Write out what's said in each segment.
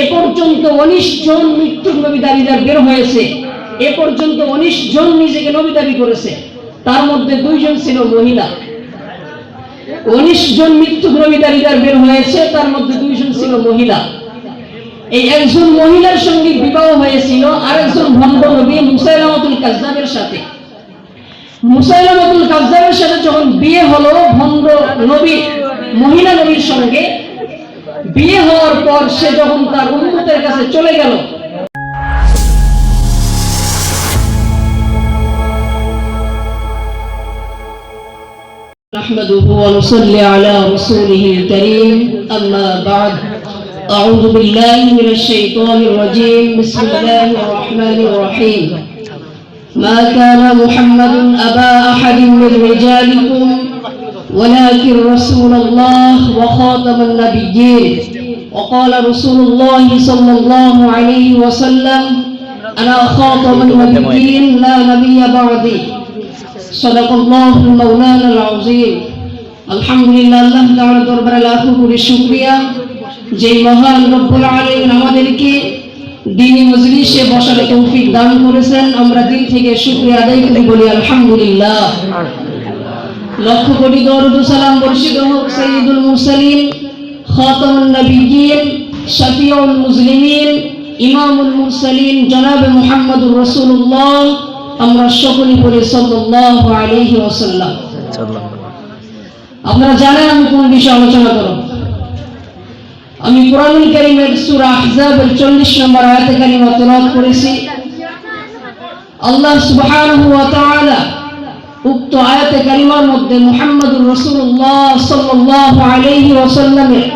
এ পর্যন্ত উনিশ জন মৃত্যুর নবী দাবিদার বের হয়েছে। এ পর্যন্ত উনিশ জন নিজেকে নবী দাবি করেছে। তার মধ্যে দুইজন ছিল মহিলা। উনিশ জন বের হয়েছে, তার মধ্যে দুইজন ছিল মহিলা। এই একজন মহিলার সঙ্গে বিবাহ হয়েছিল, আরেকজন ভণ্ড নবী মুসাইলামাতুল কাজ্জাবের সাথে। মুসাইলামাতুল কাজ্জাবের সাথে যখন বিয়ে হলো, ভণ্ড নবী, মহিলা নবীর সঙ্গে বিয়ে হওয়ার পর সে যখন তার উন্মতের কাছে চলে গেল نحمده ونصلي على رسوله الكريم أما بعد أعوذ بالله من الشيطان الرجيم بسم الله الرحمن الرحيم ما كان محمد أبا أحد من رجالكم ولكن رسول الله وخاتم النبيين وقال رسول الله صلى الله عليه وسلم أنا خاتم النبيين لا نبي بعدي صدق الله المولانا العظيم আলহামদুলিল্লাহ আল্লাহ তাআলা দরবারে লাখো কোটি শুকরিয়া যে মহান রব্বুল আলামিন আমাদেরকে দিনী মজলিসে বসার তৌফিক দান করেছেন আমরা দিল থেকে শুকরিয়া আদায় করি বলি আলহামদুলিল্লাহ লক্ষ কোটি দরুদ সালাম বর্ষিত হোক সাইয়্যিদুল মুরসালিন, খাতামুন নবিয়্যিন, শফিউল মুসলিমিন ইমামুল মুরসালিন, জনাবে মুহাম্মদুর রাসূলুল্লাহ, আমরা সকলেই পড়ি সাল্লাল্লাহু আলাইহি ওয়াসাল্লাম। আপনারা জানেন আমি কোন বিষয়ে আলোচনা করব? আমি কোরআনুল কারীমের সূরা আহজাবের 40 নম্বর আয়াতে কারিমা করেছি। আল্লাহ সুবহানাহু উক্ত আয়াতে কারিমার মধ্যে মুহাম্মদুর রাসূলুল্লাহ সাল্লাল্লাহু আলাইহি ওয়াসাল্লামের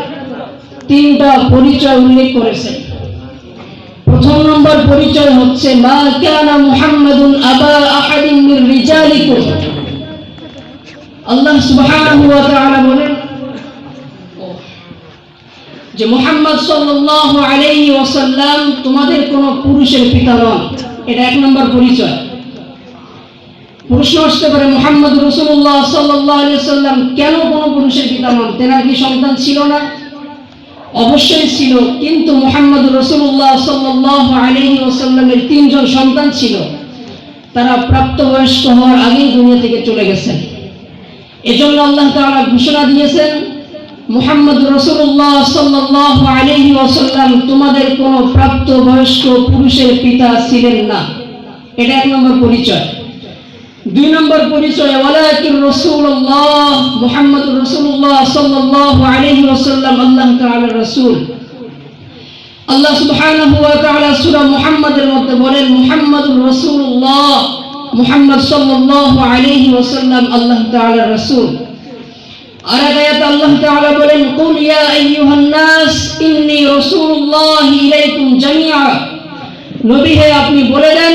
তিনটা পরিচয় উল্লেখ করেছেন। প্রথম নম্বর পরিচয় হচ্ছে, মা কানা মুহাম্মাদুন আবা আহাদিন মির আল্লাহ সুবহানাহু ওয়া তাআলা বলেন, যে মুহাম্মদ সাল্লাল্লাহু আলাইহি ওয়াসাল্লাম তোমাদের কোন পুরুষের পিতা নন। এটা এক নম্বর পরিচয়। প্রশ্ন আসতে পারে, মুহাম্মদ রাসূলুল্লাহ সাল্লাল্লাহু আলাইহি কেন কোন পুরুষের পিতা নন তেনার কি সন্তান ছিল না? অবশ্যই ছিল, কিন্তু মোহাম্মদ রসুল্লাহ সাল্লাহ আলহি ওসাল্লামের তিনজন সন্তান ছিল। তারা প্রাপ্তবয়স্ক হওয়ার আগেই দুনিয়া থেকে চলে গেছেন। এজন্য আল্লাহ তাআলা ঘোষণা দিয়েছেন, মুহাম্মদ রসুল্লাহ সাল্লাহ আলহি ওসাল্লাম তোমাদের কোনো প্রাপ্তবয়স্ক পুরুষের পিতা ছিলেন না। এটা এক নম্বর পরিচয়। দুই নম্বর পরিচয়, ওয়ালাকিন রাসূলুল্লাহ মুহাম্মদ রাসূলুল্লাহ সাল্লাল্লাহু আলাইহি ওয়াসাল্লাম আল্লাহ তাআলার রাসূল। আল্লাহ সুবহানাহু ওয়া তাআলা সূরা মুহাম্মাদের মধ্যে বলেন, মুহাম্মাদুর রাসূলুল্লাহ মুহাম্মদ সাল্লাল্লাহু আলাইহি ওয়াসাল্লাম আল্লাহ তাআলার রাসূল। আর আয়াতে আল্লাহ তাআলা বলেন, কুল ইয়া আইয়ুহান নাস, ইন্নী রাসূলুল্লাহ ইলাইকুম জামিআ। নবী হে, আপনি বলে দেন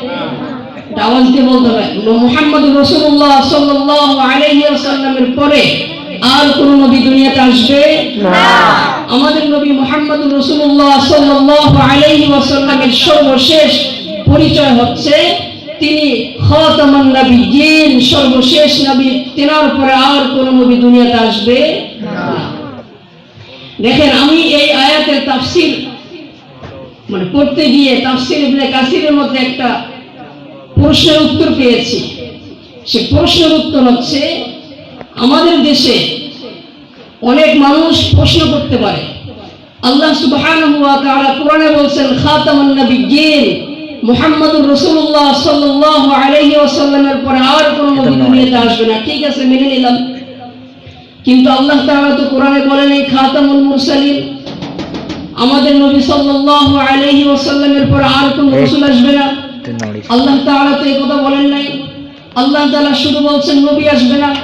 আওয়াজ দিয়ে বলতে হবে মুহাম্মদ রসুল্লাহ সাল্লাল্লাহু আলাইহি ওয়াসাল্লামের পরে আর কোন নবী দুনিয়াতে আসবে না। আমাদের নবী মুহাম্মদ রসুল্লাহ সাল্লাল্লাহু আলাইহি ওয়াসাল্লামের সর্বশেষ পরিচয় হচ্ছে তিনি খাতামান নবিয়্যিন সর্বশেষ নবী তেনার পরে আর কোন নবী দুনিয়াতে আসবে না। দেখেন আমি এই আয়াতের তাফসীর মানে পড়তে গিয়ে তাফসীর ইবনে কাসিরের মধ্যে একটা প্রশ্নের উত্তর পেয়েছি। সে প্রশ্নের উত্তর হচ্ছে আমাদের দেশে অনেক মানুষ প্রশ্ন করতে পারে। আল্লাহ সুবহানাহু ওয়া তাআলা কোরআনে বলছেন খাতামুন নবিয়্যিন মুহাম্মদুর রাসূলুল্লাহ সাল্লাল্লাহু আলাইহি ওয়াসাল্লামের পরে আর কোন নবী দুনিয়াতে আসবে না। ঠিক আছে মেনে নিলাম। কিন্তু আল্লাহ তাআলা তো কোরআনে বলেন এই খাতামুল মুরসালিন। আমাদের নবী সাল্লাল্লাহু আলাইহি ওয়াসাল্লামের পরে আর কোন রাসূল আসবে না। আল্লাহ তাআলা তো এই কথা বলেন নাই। আল্লাহ তাআলা শুধু বলছেন, নবী আসবে না।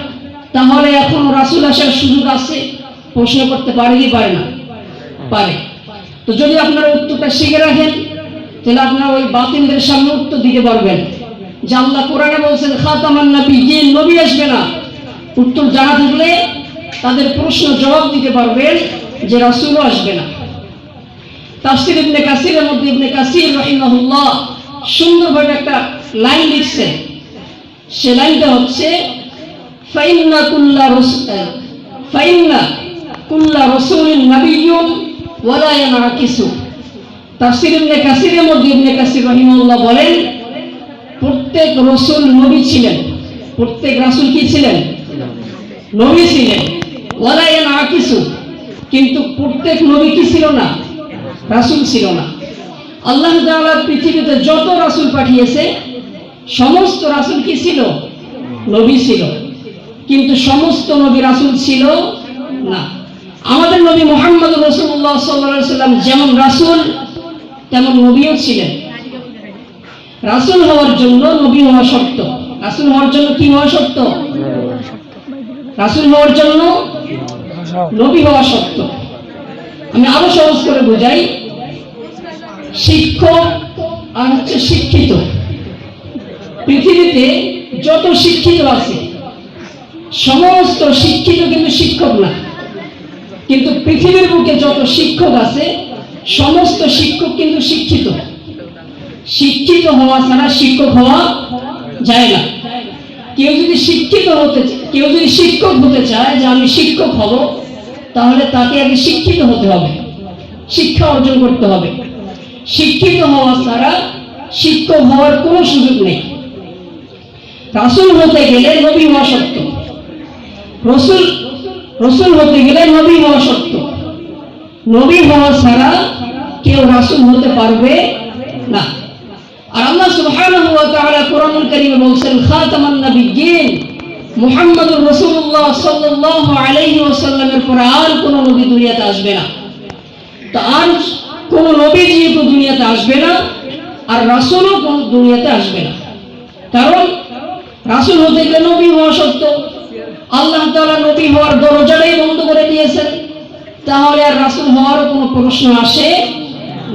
তাহলে এখন রাসূল আসার সুযোগ আছে? প্রশ্ন করতে পারে কি পারে না? পারে। তো যদি আপনারা উত্তরটা শিখে রাখেন, তাহলে আপনারা ওই সামনে উত্তর দিতে পারবেন। যে আল্লাহ কোরআনে বলছেন, খাতামান নবী যে নবী আসবে না। উত্তর জানা থাকলে তাদের প্রশ্ন জবাব দিতে পারবেন যে রাসূলও আসবে না। তাফসির ইবনে কাসিরের মধ্যে ইবনে কাসির রাহিমাহুল্লাহ সুন্দরভাবে একটা লাইন লিখছেন সে লাইনটা হচ্ছে, ফাইন্না কুল্লা রসুল ফাইন্না কুল্লা রসুলিন নাবিয়্যুন ওয়ালা ইয়ানাকিসু তাফসির ইবনে কাসিরের মধ্যে ইবনে কাসির রাহিমাহুল্লাহ বলেন, প্রত্যেক রসুল নবী ছিলেন। প্রত্যেক রাসূল কি ছিলেন? নবী ছিলেন। ওয়ালা ইয়ানাকিসু কিন্তু প্রত্যেক নবী কি ছিল না? রাসুল ছিল না। আল্লাহ পৃথিবীতে যত রাসূল পাঠিয়েছে, সমস্ত রাসূল কি ছিল? নবী ছিল। কিন্তু সমস্ত নবী রাসূল ছিল না। আমাদের নবী মোহাম্মদ রসুল্লাহ সাল্লাহ সাল্লাম যেমন রাসূল, তেমন নবীও ছিলেন। রাসূল হওয়ার জন্য নবী হওয়া শর্ত রাসূল হওয়ার জন্য কি হওয়া শর্ত রাসূল হওয়ার জন্য নবী হওয়া শর্ত আমি আরও সহজ করে বোঝাই। শিক্ষক আর হচ্ছে শিক্ষিত। পৃথিবীতে যত শিক্ষিত আছে, সমস্ত শিক্ষিত কিন্তু শিক্ষক না। কিন্তু পৃথিবীর বুকে যত শিক্ষক আছে, সমস্ত শিক্ষক কিন্তু শিক্ষিত। শিক্ষিত হওয়া ছাড়া শিক্ষক হওয়া যায় না। কেউ যদি শিক্ষিত হতে কেউ যদি শিক্ষক হতে চায় যে আমি শিক্ষক হব, তাহলে তাকে আগে শিক্ষিত হতে হবে। শিক্ষা অর্জন করতে হবে। শিক্ষিত হওয়া ছাড়া শিক্ষক হওয়ার কোনো সুযোগ নেই। রাসূল হতে গেলে নবী হওয়া সত্য। রসুল রসুল হতে গেলে নবী হওয়া সত্য। নবী হওয়া ছাড়া কেউ রাসূল হতে পারবে না। আর আল্লাহ সুবহানাহু ওয়া তাআলা কোরআনুল কারীমে বলছেন, খাতামান নাবিয়্যিন। মুহাম্মদুর রাসূলুল্লাহ সাল্লাল্লাহু আলাইহি ওয়াসাল্লামের পরে আর কোনো নবী দুনিয়াতে আসবে না। তো আর কোন নবী যেহেতু দুনিয়াতে আসবে না, আর রাসূলও কোন দুনিয়াতে আসবে না। কারণ রাসূল হতে গেলে নবী হওয়া সত্য আল্লাহ তাআলা নবী হওয়ার দরজাটাই বন্ধ করে দিয়েছেন। তাহলে আর রাসূল হওয়ারও কোনো প্রশ্ন আসে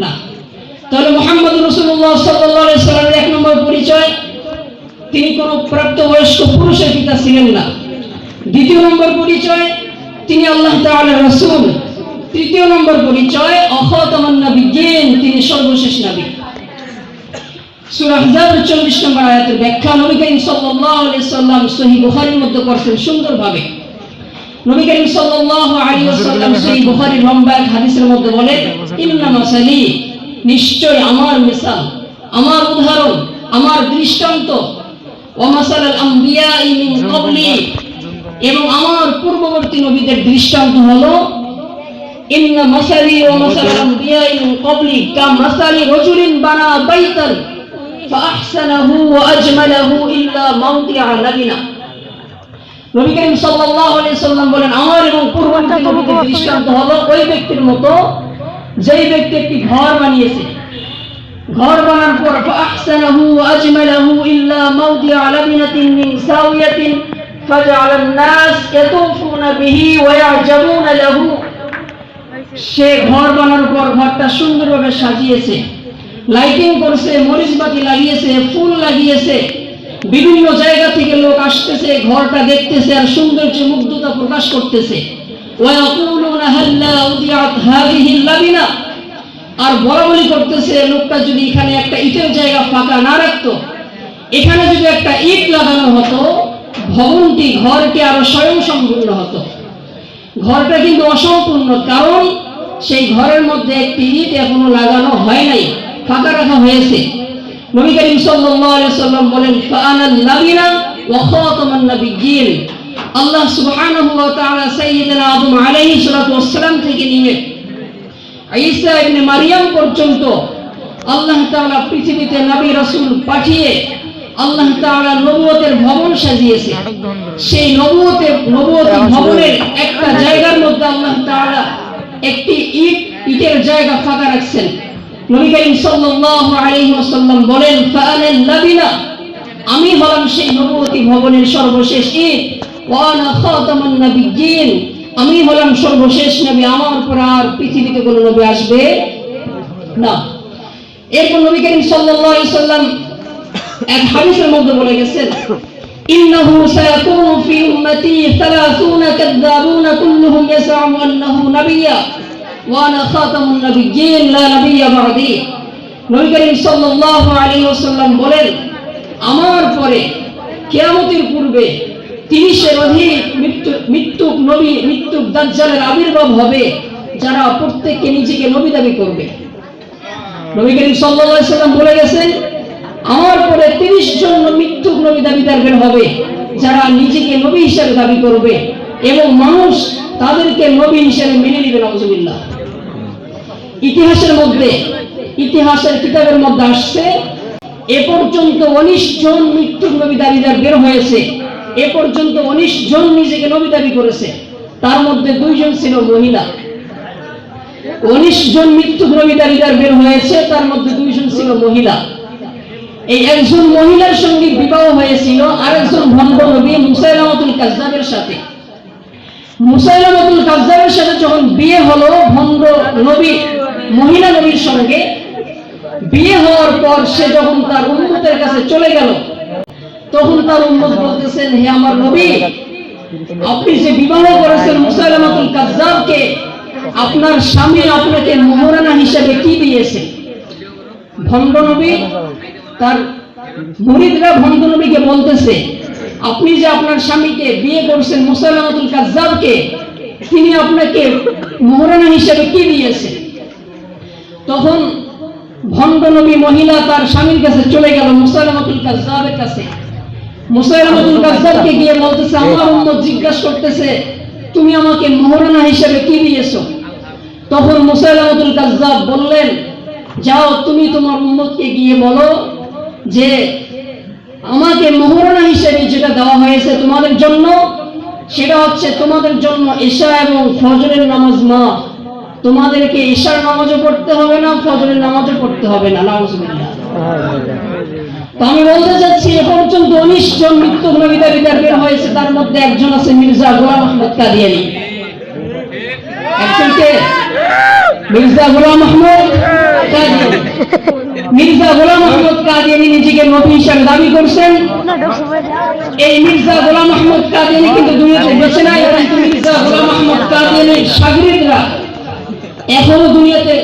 না। তাহলে মোহাম্মদ রসুল্লাহ সাল্লাহ সাল্লামের এক নম্বর পরিচয়, তিনি কোনো প্রাপ্তবয়স্ক পুরুষের পিতা ছিলেন না। দ্বিতীয় নম্বর পরিচয়, তিনি আল্লাহ তাআলা রসুল। তৃতীয় নম্বর পরিচয় অখতমান নবিজ্ঞান তিনি সর্বশেষ নবী। সূরা আহজাবের 40 নম্বর আয়াতের ব্যাখ্যা, নবী করিম আলাইহি সাল্লাম সহিহ বুখারীর মধ্যে করছেন সুন্দরভাবে। নবী করিম ওয়াসাল্লাম সহিহ বুখারীর লম্বা এক হাদিসের মধ্যে বলেন মাসালি নিশ্চয় আমার মিসাল, আমার উদাহরণ, আমার দৃষ্টান্ত, ওয়া মাসালাল আমবিয়াই মিন ক্বাবলি এবং আমার পূর্ববর্তী নবীদের দৃষ্টান্ত হলো ইন্না মাসালি ওয়া মাসালাল আমবিয়াই মিন ক্বাবলি কা মাসালি রাজুলিন বানা বাইতান ফাআহসানাহু ওয়া আজমালাহু ইল্লা মাওদিআ লাবিনা নবী করিম সাল্লাল্লাহু আলাইহি সাল্লাম বলেন আমার এবং পূর্ববর্তী নবীদের দৃষ্টান্ত হলো ওই ব্যক্তির মতো যেই ব্যক্তি একটি ঘর বানিয়েছে ঘর বানার পর ফাহসানাহু আজমালাহু ইল্লা মাওদিআ লাবিনাতিন মিন সাওয়াতিন ফাজআলা الناس ইয়াতুফুনা বিহি ওয়া ইয়াজাবুনা লাহু সে ঘর বানার পর ঘরটা সুন্দরভাবে সাজিয়েছে। লাইটিং করছে মরিচবাতি লাগিয়েছে, ফুল লাগিয়েছে। বিভিন্ন জায়গা থেকে লোক আসতেছে, ঘরটা দেখতেছে আর সৌন্দর্য মুগ্ধতা প্রকাশ করতেছে। আর বলা বলি করতেছে, লোকটা যদি এখানে একটা ইটের জায়গা ফাঁকা না রাখতো, এখানে যদি একটা ইট লাগানো হতো, ভবনটি ঘরটি আরও স্বয়ং সম্পূর্ণ হতো। ঘরটা কিন্তু অসম্পূর্ণ, কারণ সেই ঘরের মধ্যে একটি ইট এখনও লাগানো হয় নাই, ফাঁকা রাখা হয়েছে। নবী করিম সাল্লাম বলেন নাবিনা আল্লাহ সুবহানাহু ওয়া তাআলা সাইয়্যিদানা আদম আলাইহিস সালাতু ওয়াসসালাম থেকে নিয়ে ঈসা ইবনে মারিয়াম পর্যন্ত আল্লাহ তাআলা পৃথিবীতে নবী রাসূল পাঠিয়ে আল্লাহ তাআলা নবুয়তের ভবন সাজিয়েছে। সেই নবুয়তের নবুয়তি ভবনের একটা জায়গার মধ্যে আল্লাহ তাআলা একটি ইট, ইটের জায়গা ফাঁকা রাখছেন। নবী করিম সাল্লাল্লাহু আলাইহি ওয়াসাল্লাম বলেন আমি হলাম সেই নবুয়তি ভবনের সর্বশেষ ইট। ওয়া আনা নাবিয়্যিন। আমি হলাম সর্বশেষ নবী। আমার পর আর পৃথিবীতে কোনো নবী আসবে না। এরপর নবী করিম সাল্লাল্লাহু আলাইহি সাল্লাম এক হাদিসের মধ্যে বলে গেছেন ইন্নাহু সায়াকুনু ফি উম্মতি 30 কাযাবুন কুল্লুহুম ইয়াসআমু আন্নাহু নাবিয়্যা ওয়া আনা খাতামুন নাবিয়্যিন, লা নাবিয়্যা বা'দি। নবী করিম সাল্লাল্লাহু আলাইহি ওয়াসাল্লাম বলেন, আমার পরে কিয়ামতের পূর্বে তিরিশের অধিক মৃত্যু মৃত্যুক নবী মৃত্যুক দাজ্জালের আবির্ভাব হবে যারা প্রত্যেককে নিজেকে নবী দাবি করবে। নবী করিম সাল্লাল্লাহু বলে গেছেন আমার পরে তিরিশ জন মৃত্যুক নবী দাবিদার বের হবে, যারা নিজেকে নবী হিসাবে দাবি করবে এবং মানুষ তাদেরকে নবী হিসাবে মেনে নেবে নজরুল্লাহ ইতিহাসের মধ্যে, ইতিহাসের কিতাবের মধ্যে আসছে, এ পর্যন্ত উনিশ জন মৃত্যুর নবী দাবিদার বের হয়েছে, এ পর্যন্ত উনিশ জন নিজেকে নবী দাবি করেছে, তার মধ্যে দুইজন ছিল মহিলা। উনিশ জন মৃত্যু নবী দাবিদার বের হয়েছে, তার মধ্যে দুইজন ছিল মহিলা। এই একজন মহিলার সঙ্গে বিবাহ হয়েছিল আরেকজন ভণ্ড নবী কাজ্জাবের সাথে। কাজ্জাবের সাথে যখন বিয়ে হলো নবী, মহিলা নবীর সঙ্গে, বিয়ে হওয়ার পর সে যখন তার উন্মতের কাছে চলে গেল, তখন তার উন্মত বলতেছেন, হে আমার নবী, আপনি যে বিবাহ করেছেন মুসাইলামাতুল কাজ্জাবকে, আপনার স্বামী আপনাকে মোহরানা হিসেবে কি দিয়েছে? ভণ্ড নবী তার মুরিদরা ভণ্ড নবীকে বলতেছে, আপনি যে আপনার স্বামীকে বিয়ে করছেন মুসাইলামাতুল কাজ্জাবকে, তিনি আপনাকে মোহরানা হিসেবে কি দিয়েছে? তখন ভণ্ড নবী মহিলা তার স্বামীর কাছে চলে গেল মুসাইলামাতুল কাজ্জাবের কাছে। মুসাইলামাতুল কাজ্জাবকে গিয়ে বলতেছে, আমার উম্মত জিজ্ঞাসা করতেছে, তুমি আমাকে মোহরানা হিসেবে কি দিয়েছ? তখন মুসাইলামাতুল কাজ্জাব বললেন, যাও, তুমি তোমার উম্মতকে গিয়ে বলো যে আমাকে মোহরানা হিসেবে যেটা দেওয়া হয়েছে তোমাদের জন্য, সেটা হচ্ছে তোমাদের জন্য ঈশা এবং ফজরের নামাজ মা তোমাদেরকে ঈশার নামাজও পড়তে হবে না, ফজরের নামাজও পড়তে হবে না। নাউজুবিল্লাহ। তো আমি বলতে চাচ্ছি, এ পর্যন্ত উনিশ জন মৃত্যু নবিতা বিদার বের হয়েছে, তার মধ্যে একজন আছে মির্জা গোলাম আহমদ কাদিয়ানি। একজনকে মির্জা গোলাম আহমদ মির্জা গোলাম আহমদ কাদিয়ানি নিজেকে নবী হিসাবে দাবি করছেন। এই মির্জা গোলাম আহমদ কাদিয়ানি কিন্তু দুনিয়াতে বেঁচে নাই মির্জা গোলাম আহমদ কাদিয়ানির সাগরিদরা। এখনও দুনিয়াতে